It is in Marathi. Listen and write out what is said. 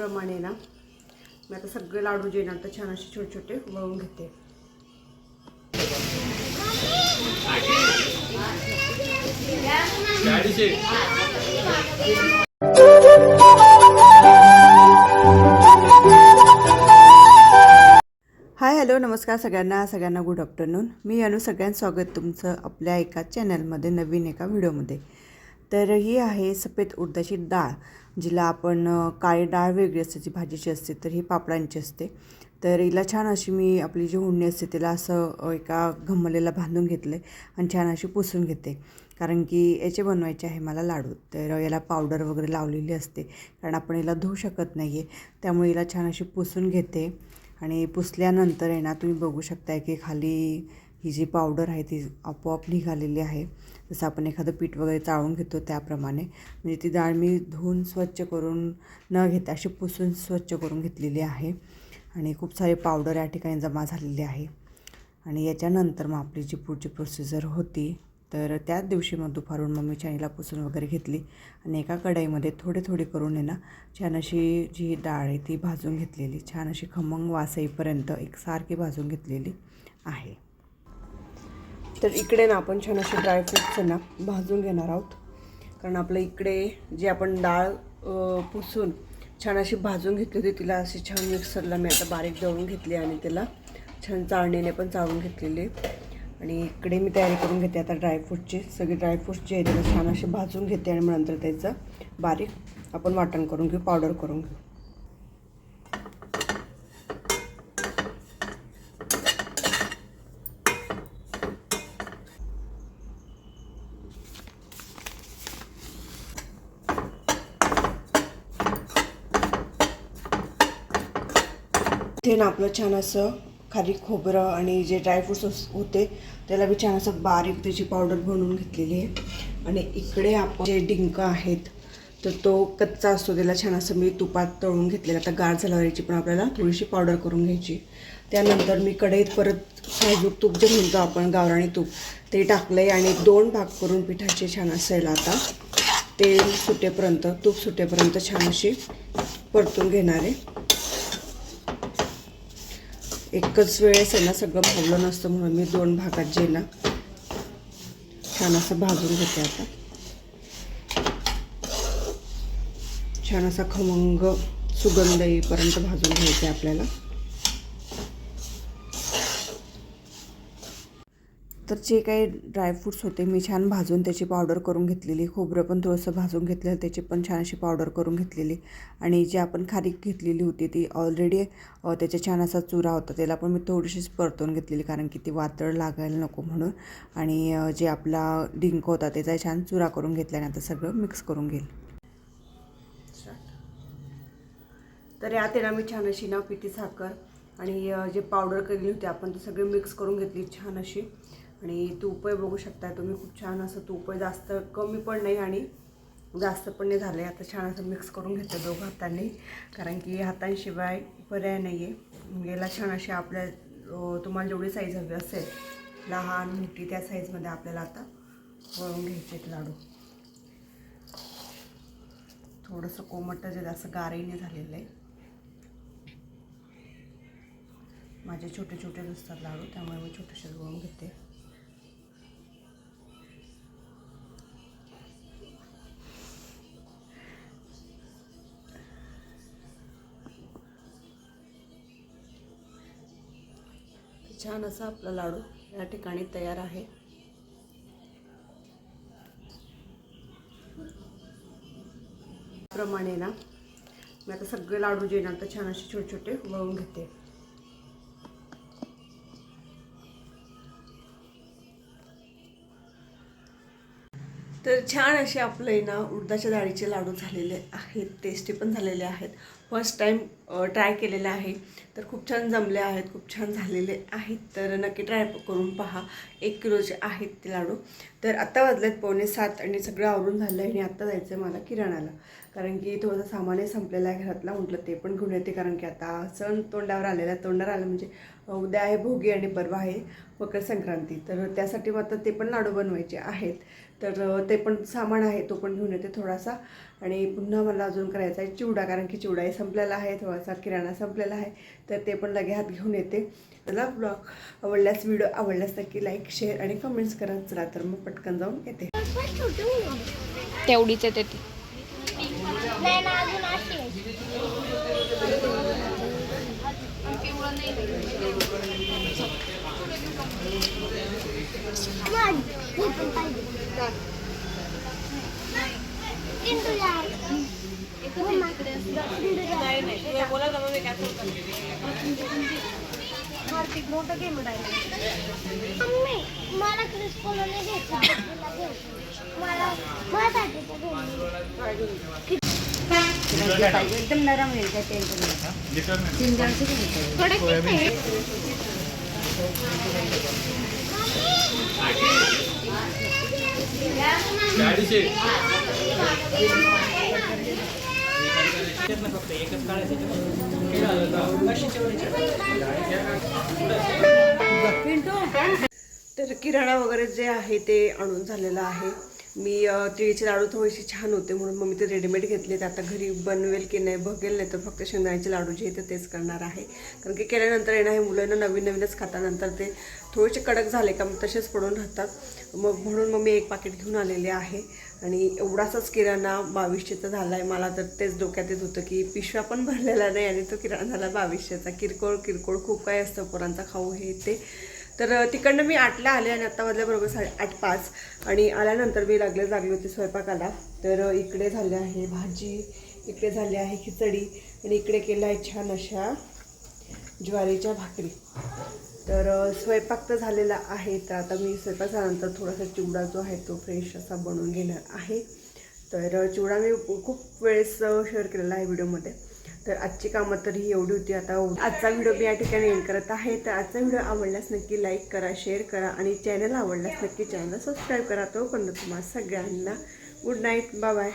त्याप्रमाणे ना मी आता सगळे लाडू जे ना आता छान असे छोटे छोटे वळून घेते. हाय हॅलो नमस्कार सगळ्यांना. सगळ्यांना गुड आफ्टरनून मी अनु सगळ्यांचं स्वागत तुमचं आपल्या एका चॅनलमध्ये नवीन एका व्हिडिओमध्ये तर ही आहे सफेद उडदाची डाळ जिला आपण काळी डाळ वेगळी असते जी भाजीची असते तर ही पापडांची असते. तर हिला छान अशी मी आपली जी हुंडी असते तिला असं एका घमलेला बांधून घेतलं आणि छान अशी पुसून घेते. कारण की याचे बनवायचे आहे मला लाडू तर याला पावडर वगैरे लावलेली असते कारण आपण याला धुवू शकत नाही आहे त्यामुळे हिला छान अशी पुसून घेते. आणि पुसल्यानंतर आहे ना तुम्ही बघू शकताय की खाली ही जी पावडर आहे ती आपोआप निघालेली आहे. जसं आपण एखादं पीठ वगैरे चाळून घेतो त्याप्रमाणे. म्हणजे ती डाळ मी धुवून स्वच्छ करून न घेता अशी पुसून स्वच्छ करून घेतलेली आहे. आणि खूप सारे पावडर या ठिकाणी जमा झालेली आहे. आणि याच्यानंतर मग आपली जी पुढची प्रोसिजर होती तर त्याच दिवशी मग दुपारून मम्मी चॅनीला पुसून वगैरे घेतली. आणि एका कढईमध्ये थोडे थोडे करून आहे ना छान अशी जी डाळ आहे ती भाजून घेतलेली. छान अशी खमंग वास येईपर्यंत एकसारखी भाजून घेतलेली आहे. तर इकडे ना आपण छान असे ड्रायफ्रुट्स ना भाजून घेणार आहोत. कारण आपलं इकडे जे आपण डाळ पुसून छान अशी भाजून घेतली होती तिला अशी छान मिक्सरला मी आता बारीक दळून घेतली आणि त्याला छान चाळणीने पण चाळून घेतलेली आणि इकडे मी तयारी करून घेते आता ड्रायफ्रूटची सगळे ड्रायफ्रूट्स जे आहे त्याला छान असे भाजून घेते आणि मग नंतर त्याचं बारीक आपण वाटण करून घेऊ पावडर करून घेऊ. इथे ना आपलं छान असं खाली खोबरं आणि जे ड्रायफ्रुट्स होते त्याला बी छान असं बारीक त्याची पावडर बनवून घेतलेली आहे. आणि इकडे आपण जे डिंक आहेत तर तो कच्चा असतो त्याला छान असं मी तुपात तळून घेतलेला. आता गार झाल्यावर याची पण आपल्याला थोडीशी पावडर करून घ्यायची. त्यानंतर मी कढईत परत साजूक तूप जे म्हणतो आपण गावराणी तूप ते टाकलं आहे आणि दोन भाग करून पिठाचे छान असेल आता. तेल सुटेपर्यंत तूप सुटेपर्यंत छान अशी परतून घेणार आहे. एकच वेळेस आहे ना सगळं भाजलं नसतं म्हणून मी दोन भागात जे ना छान असं भाजून घेते आता. छान असा खमंग सुगंध येईपर्यंत भाजून घ्यायचे आपल्याला. तर जे काही ड्रायफ्रूट्स होते मी छान भाजून त्याची पावडर करून घेतलेली. खोबरं पण थोडंसं भाजून घेतलेलं त्याची पण छान अशी पावडर करून घेतलेली. आणि जी आपण खारीक घेतलेली होती ती ऑलरेडी त्याचा छान असा चुरा होता त्याला पण मी थोडीशीच परतून घेतलेली कारण की ती वातळ लागायला नको म्हणून. आणि जे आपला डिंक होता त्याचा छान चुरा करून घेतल्याने आता सगळं मिक्स करून घेईल. तर यात आहे मी छान अशी ना पिठी साखर आणि जे पावडर केलेली होती आपण ती सगळी मिक्स करून घेतली छान अशी. आणि तुपही बघू शकता तुम्ही खूप छान असं तुपही जास्त कमी पण नाही आणि जास्त पण नाही झालं आता छान असं मिक्स करून घेतलं दोघं हातांनी कारण की हातांशिवाय पर्याय नाही आहे याला छान अशी आपल्या तुम्हाला जेवढी साईज हवी असेल लहान मोठी त्या साईजमध्ये आपल्याला आता वळून घ्यायचे आहेत लाडू. थोडंसं कोमट जे असं गारही झालेलं आहे. माझे छोटे छोटे असतात लाडू त्यामुळे मी छोटेसे वळून घेते. छान असा आपला लाडू या ठिकाणी तयार आहे. प्रमाणे ना मी आता सगळे लाडू जे ना तर छान असे छोटे छोटे वळून घेते. तर छान असे आपले ना उडदाच्या डाळीचे लाडू झालेले आहेत टेस्टी पण झालेले आहेत. फर्स्ट टाईम ट्राय केलेलं आहे. तर खूप छान जमले आहेत खूप छान झालेले आहेत. तर नक्की ट्राय करून पहा. एक किलोचे आहेत ते लाडू. तर आत्ता वाजलेत पावणे सात आणि सगळं आवरून झालं आहे आणि आत्ता जायचं आहे मला किराणाला. कारण की थोडंसं सामानही संपलेलं आहे घरातला. म्हटलं ते पण घेऊन येते कारण की आता सण तोंडावर आलेला आहे. तोंडावर आलं म्हणजे उद्या आहे भोगी आणि परवा आहे मकर संक्रांती. तर त्यासाठी मग आता ते पण लाडू बनवायचे आहेत. तर ते पण सामान आहे तो पण घेऊन येते थोडासा. आणि पुन्हा मला अजून करायचा आहे चिवडा कारण की चिवडाही संपलेला आहे. थोडा थोडासा किराणा संपलेला आहे तर ते पण लगे हात घेऊन येते. मला ब्लॉग आवडल्यास व्हिडिओ आवडल्यास नक्की लाईक शेअर आणि कमेंट्स करा. चला तर मग पटकन जाऊन येते. तेवढीच येते ती. नाही ना अजून अशी आहे. मग, हे पण पाहिजे. चिंटू यार. मम्मा, चिंटू यार. हार्दिक मोठं गेम मम्मी मला क्रिस कोलोनी घ्यायचा तुला घ्यायचं. मला माझ्यासाठी तो घे. एकदम नरम आहे काय टेन्शन तर किराणा वगैरे जे आहे ते आणून झालेलं आहे. मी तिळीचे लाडू थोडेसे छान होते म्हणून मग मी ते रेडीमेड घेतले. ते आता घरी बनवेल की नाही बघेल नाही तर फक्त शेंगदाण्याचे लाडू जे आहे ते तेच करणार आहे. कारण की केल्यानंतर येणं हे मुलांना नवीन नवीनच खातानंतर ते थोडेसे कडक झाले का मग तसेच पडून राहतात. मग म्हणून मग मी एक पाकिट घेऊन आलेले आहे. आणि एवढासाच किराणा बावीसशेचा झाला आहे मला तर तेच डोक्यात येत होतं की पिशव्या पण भरलेला नाही आणि तो किराणा झाला बावीसशेचा. किरकोळ किरकोळ खूप काही असतं पोरांचा खाऊ हे ते. तर तिकडनं मी आठला आले आणि आत्ता वाजल्याबरोबर साडे आठ पाच. आणि आल्यानंतर मी लागले लागले होते स्वयंपाकाला. तर इकडे झाले आहे भाजी इकडे झाली आहे खिचडी आणि इकडे केलं आहे छान अशा ज्वारीच्या भाकरी. तर स्वयंपाक तर झालेला आहे. तर आता मी स्वयंपाक झाल्यानंतर थोडासा चिवडा जो आहे तो फ्रेश असा बनवून घेणार आहे. तर चिवडा मी खूप वेळेस शेअर केलेला आहे व्हिडिओमध्ये. तर आजची कामं तर ही एवढी होती. आता आजचा व्हिडिओ मी या ठिकाणी एंड करत आहे. तर आजचा व्हिडिओ आवडल्यास नक्की लाईक करा शेअर करा आणि चॅनल आवडल्यास नक्की चॅनल सबस्क्राईब करा. तोपर्यंत तुम्हाला सगळ्यांना गुड नाईट बाय बाय